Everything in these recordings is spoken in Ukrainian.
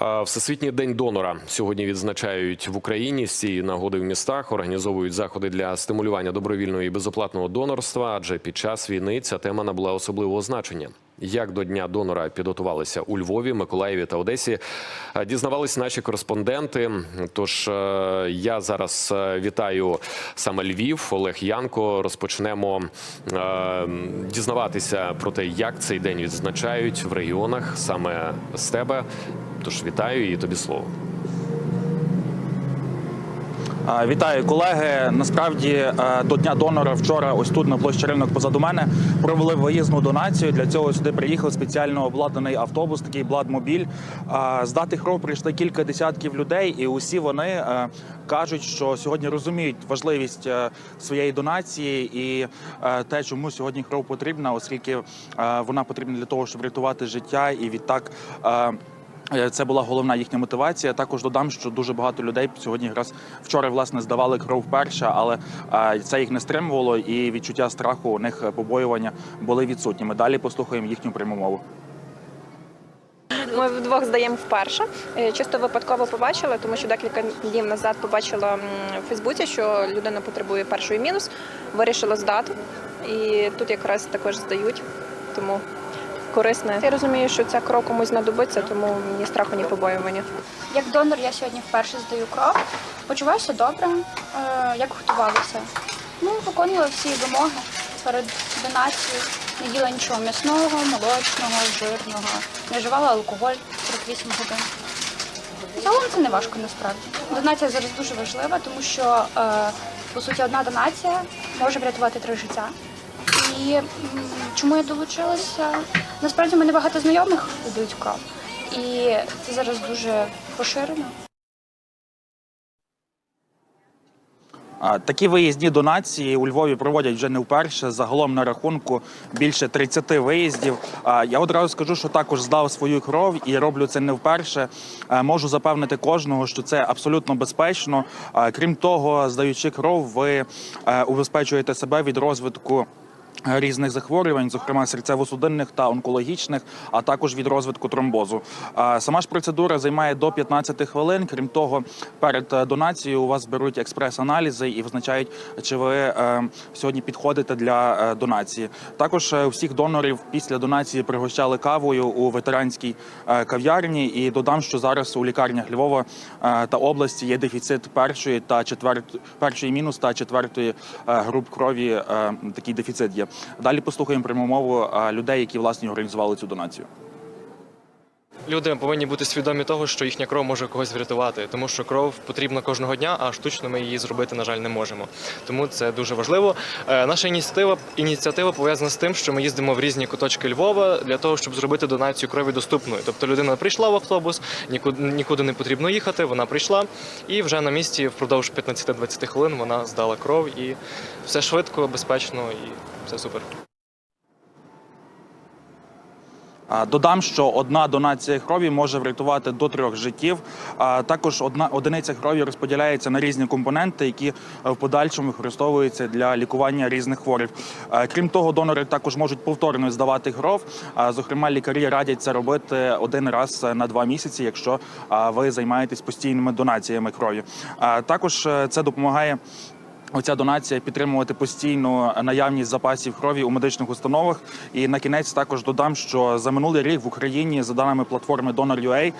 Всесвітній день донора сьогодні відзначають в Україні. З цієї нагоди в містах організовують заходи для стимулювання добровільного і безоплатного донорства. Адже під час війни ця тема набула особливого значення. Як до дня донора підготувалися у Львові, Миколаєві та Одесі, дізнавались наші кореспонденти. Тож я зараз вітаю саме Львів, Олег Янко. Розпочнемо дізнаватися про те, як цей день відзначають в регіонах саме з тебе. Тож вітаю і тобі слово. Вітаю колеги. Насправді е, до дня донора вчора, ось тут на площі ринок позаду мене, провели виїзну донацію. Для цього сюди приїхав спеціально обладнаний автобус, такий бладмобіль. Здати кров прийшли кілька десятків людей, і усі вони е, кажуть, що сьогодні розуміють важливість е, своєї донації і е, те, чому сьогодні кров потрібна, оскільки е, вона потрібна для того, щоб рятувати життя, і відтак. Е, Це була головна їхня мотивація. Також додам, що дуже багато людей сьогодні якраз вчора власне здавали кров вперше, але е, це їх не стримувало, і відчуття страху у них е, побоювання були відсутніми. Далі послухаємо їхню пряму мову. Ми вдвох здаємо вперше. Чисто випадково побачила, тому що декілька днів назад побачила в Фейсбуці, що людина потребує першої мінус. Вирішила здати. І тут якраз також здають. Тому корисне. Я розумію, що ця кров комусь знадобиться, тому ні страху, ні побоювання. Як донор я сьогодні вперше здаю кров. Почуваюся добре, Е, як готувалася. Ну, виконувала всі вимоги перед донацією. Не їла нічого м'ясного, молочного, жирного, не вживала алкоголь 48 годин. Загалом це не важко насправді. Донація зараз дуже важлива, тому що е, по суті одна донація може врятувати три життя. І чому я долучилася? Насправді в мене багато знайомих дають кров. І це зараз дуже поширено. Такі виїзні донації у Львові проводять вже не вперше. Загалом на рахунку більше 30 виїздів. Я одразу скажу, що також здав свою кров і роблю це не вперше. Можу запевнити кожного, що це абсолютно безпечно. Крім того, здаючи кров, ви убезпечуєте себе від розвитку. Різних захворювань, зокрема серцево-судинних та онкологічних, а також від розвитку тромбозу. Сама ж процедура займає до 15 хвилин. Крім того, перед е, донацією у вас беруть експрес-аналізи і визначають, чи ви е, сьогодні підходите для е, донації. Також всіх донорів після донації пригощали кавою у ветеранській кав'ярні. І додам, що зараз у лікарнях Львова та області є дефіцит першої та четвертої першої мінус та четвертої груп крові. Такий дефіцит є. Далі послухаємо пряму мову людей, які власне організували цю донацію. Люди повинні бути свідомі того, що їхня кров може когось врятувати, тому що кров потрібна кожного дня, а штучно ми її зробити, на жаль, не можемо. Тому це дуже важливо. Е, Наша ініціатива ініціатива пов'язана з тим, що ми їздимо в різні куточки Львова для того, щоб зробити донацію крові доступною. Тобто людина прийшла в автобус, нікуди нікуди не потрібно їхати. Вона прийшла і вже на місці впродовж 15-20 хвилин вона здала кров і все швидко, безпечно і все супер. Додам, що одна донація крові може врятувати до трьох життів. Також одна одиниця крові розподіляється на різні компоненти, які в подальшому використовуються для лікування різних хвороб. Е, Крім того, донори також можуть повторно здавати кров. Зокрема, лікарі радять це робити один раз на два місяці, якщо ви займаєтесь постійними донаціями крові. Також е, це допомагає. Оця донація підтримувати постійну наявність запасів крові у медичних установах. І на кінець також додам, що за минулий рік в Україні, за даними платформи Donor.ua,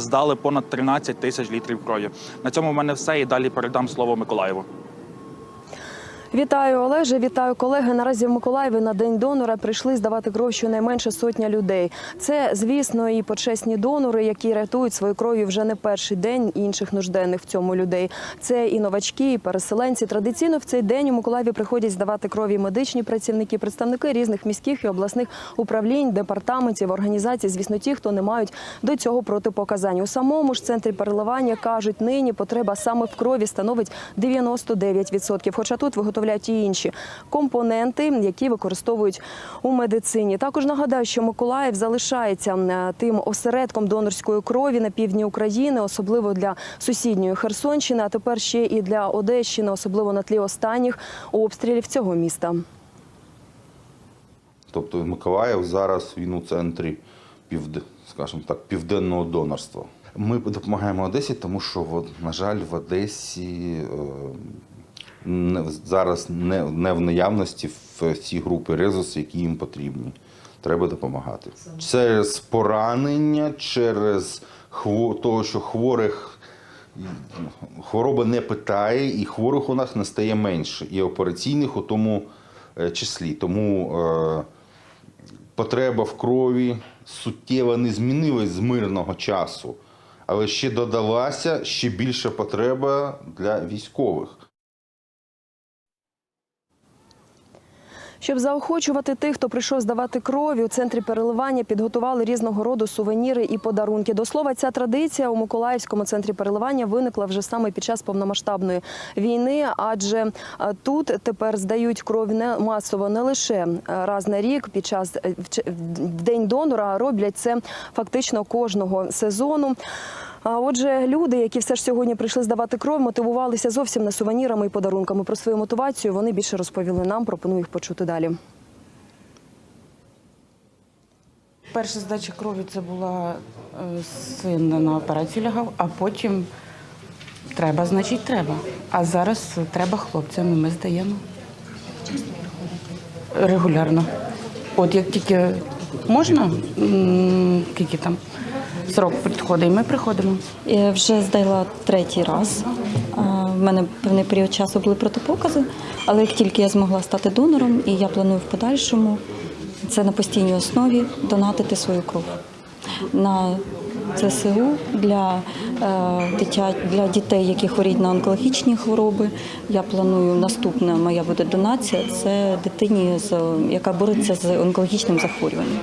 здали понад 13 тисяч літрів крові. На цьому в мене все. І далі передам слово Миколаєву. Вітаю, Олеже. Вітаю колеги. Наразі в Миколаєві на день донора прийшли здавати кров щонайменше сотня людей. Це, звісно, і почесні донори, які рятують свою кров'ю вже не перший день інших нужденних в цьому людей. Це і новачки, і переселенці. Традиційно в цей день у Миколаєві приходять здавати крові медичні працівники, представники різних міських і обласних управлінь, департаментів, організацій. Звісно, ті, хто не мають до цього протипоказань. У самому ж центрі переливання кажуть, нині потреба саме в крові становить 99%. Хоча тут виготовляють і інші компоненти, які використовують у медицині. Також нагадаю, що Миколаїв залишається е, тим осередком донорської крові на півдні України, особливо для сусідньої Херсонщини, а тепер ще і для Одещини, особливо на тлі останніх обстрілів цього міста. Тобто Миколаїв зараз він у центрі півд... скажімо так, південного донорства. Ми допомагаємо Одесі, тому що, на жаль, в Одесі е, зараз не, не в наявності в ці групи резус, які їм потрібні. Треба допомагати. Через поранення, через хво, того, що хворих хвороба не питає, і хворих у нас не стає менше, і операційних у тому е, числі. Тому е, потреба в крові суттєво не змінилась з мирного часу, але ще додалася ще більша потреба для військових. Щоб заохочувати тих, хто прийшов здавати крові, у центрі переливання підготували різного роду сувеніри і подарунки. До слова, ця традиція у Миколаївському центрі переливання виникла вже саме під час повномасштабної війни, адже тут тепер здають кров не масово не лише е, раз на рік під час е, в день донора, а роблять це фактично кожного сезону. Отже, люди, які все ж сьогодні прийшли здавати кров, мотивувалися зовсім не сувенірами і подарунками. Про свою мотивацію вони більше розповіли нам. Пропоную їх почути далі. Перша здача крові це була е, син на операцію лягав, а потім треба, значить треба. А зараз треба хлопцям, ми здаємо. Регулярно. От як тільки можна, м, скільки там срок підходить, і ми приходимо. Я вже здала третій раз. В мене певний період часу були протипокази, але як тільки я змогла стати донором, і я планую в подальшому це на постійній основі донатити свою кров на ЦСУ для, е, дитя, для дітей, які хворіють на онкологічні хвороби. Я планую наступна моя буде донація. Це дитині, яка бореться з онкологічним захворюванням.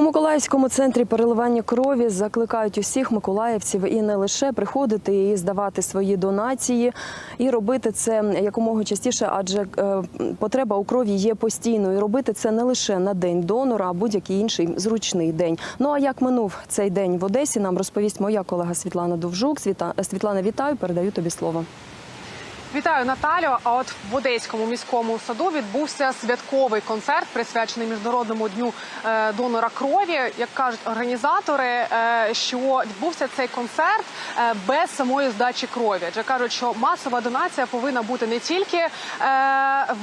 У Миколаївському центрі переливання крові закликають усіх миколаївців і не лише приходити і здавати свої донації, і робити це якомога частіше, адже е, потреба у крові є постійною. Робити це не лише на день донора, а будь-який інший зручний день. Ну а як минув цей день в Одесі, нам розповість моя колега Світлана Довжук. Світлана, вітаю, передаю тобі слово. Вітаю Наталю. А от в Одеському міському саду відбувся святковий концерт, присвячений міжнародному дню е, донора крові. Як кажуть організатори, е, що відбувся цей концерт е, без самої здачі крові. Адже кажуть, що масова донація повинна бути не тільки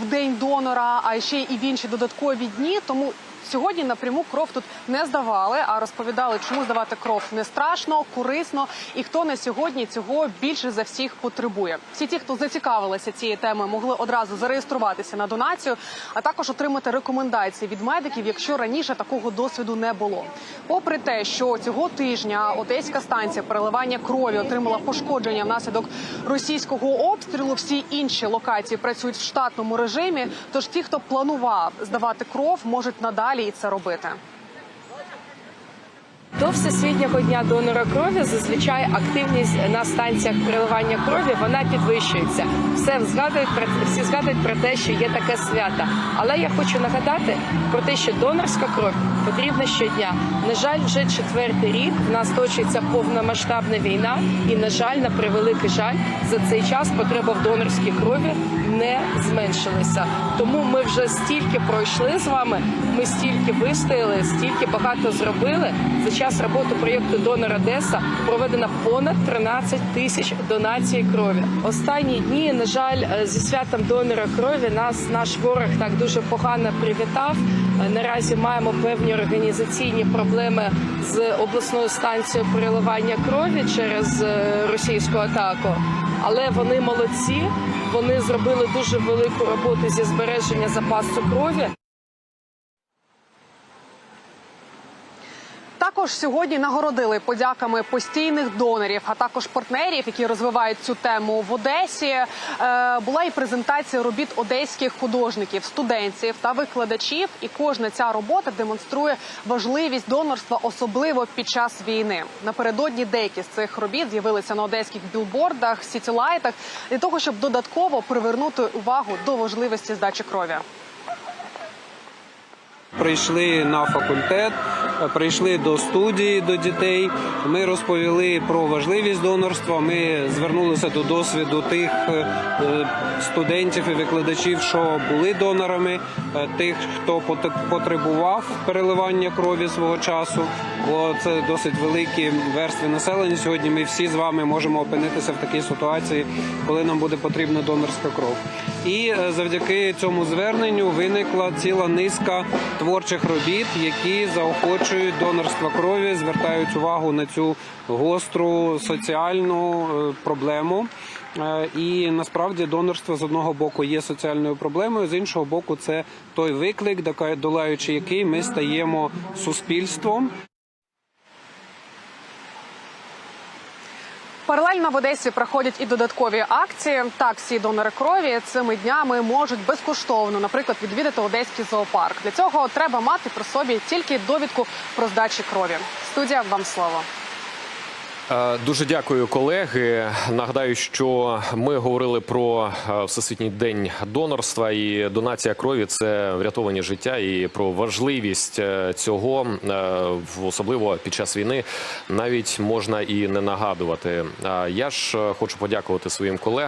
в день донора, а ще і в інші додаткові дні. Тому Сьогодні напряму кров тут не здавали, а розповідали, чому здавати кров не страшно, корисно і хто на сьогодні цього більше за всіх потребує. Всі ті, хто зацікавилися цією темою, могли одразу зареєструватися на донацію, а також отримати рекомендації від медиків, якщо раніше такого досвіду не було. Попри те, що цього тижня одеська станція переливання крові отримала пошкодження внаслідок російського обстрілу, всі інші локації працюють в штатному режимі. Тож ті, хто планував здавати кров, можуть надалі і це робити. До всесвітнього дня донора крові зазвичай активність на станціях переливання крові вона підвищується. Все згадують про всі згадують про те, що є таке свято. Але я хочу нагадати про те, що донорська кров потрібна щодня. На жаль, вже четвертий рік в нас точиться повномасштабна війна, і на жаль, на превеликий жаль, за цей час потреба в донорській крові не зменшилася. Тому ми вже стільки пройшли з вами. Ми стільки вистояли, стільки багато зробили. За час роботи проєкту Донор Одеса проведено понад 13 тисяч донацій крові. Останні дні, на жаль, е, зі святом донора крові нас наш ворог так дуже погано привітав. Наразі маємо певні організаційні проблеми з обласною станцією переливання крові через е, російську атаку. Але вони молодці. Вони зробили дуже велику роботу зі збереження запасу крові. Також сьогодні нагородили подяками постійних донорів, а також партнерів, які розвивають цю тему в Одесі. Е, була і презентація робіт одеських художників, студентів та викладачів. І кожна ця робота демонструє важливість донорства, особливо під час війни. Напередодні деякі з цих робіт з'явилися на одеських білбордах, сітілайтах для того, щоб додатково привернути увагу до важливості здачі крові. Прийшли на факультет прийшли до студії до дітей. Ми розповіли про важливість донорства. Ми звернулися до досвіду тих е, студентів і викладачів, що були донорами, е, тих, хто потребував переливання крові свого часу. Бо це досить великі верстви населення. Сьогодні ми всі з вами можемо опинитися в такій ситуації, коли нам буде потрібна донорська кров. І е, завдяки цьому зверненню виникла ціла низка творчих робіт, які заохочують донорство крові, звертають увагу на цю гостру соціальну е, проблему. Е, І насправді донорство з одного боку є соціальною проблемою, з іншого боку, це той виклик, долаючи який ми стаємо суспільством. Паралельно в Одесі проходять і додаткові акції. Так, всі донори крові цими днями можуть безкоштовно, наприклад, відвідати одеський зоопарк. Для цього треба мати при собі тільки довідку про здачі крові. Студія вам слово. Е, Дуже дякую, колеги. Нагадаю, що ми говорили про е, всесвітній день донорства і донація крові це врятовані життя, і про важливість е, цього, особливо під час війни, навіть можна і не нагадувати. Я ж хочу подякувати своїм колегам.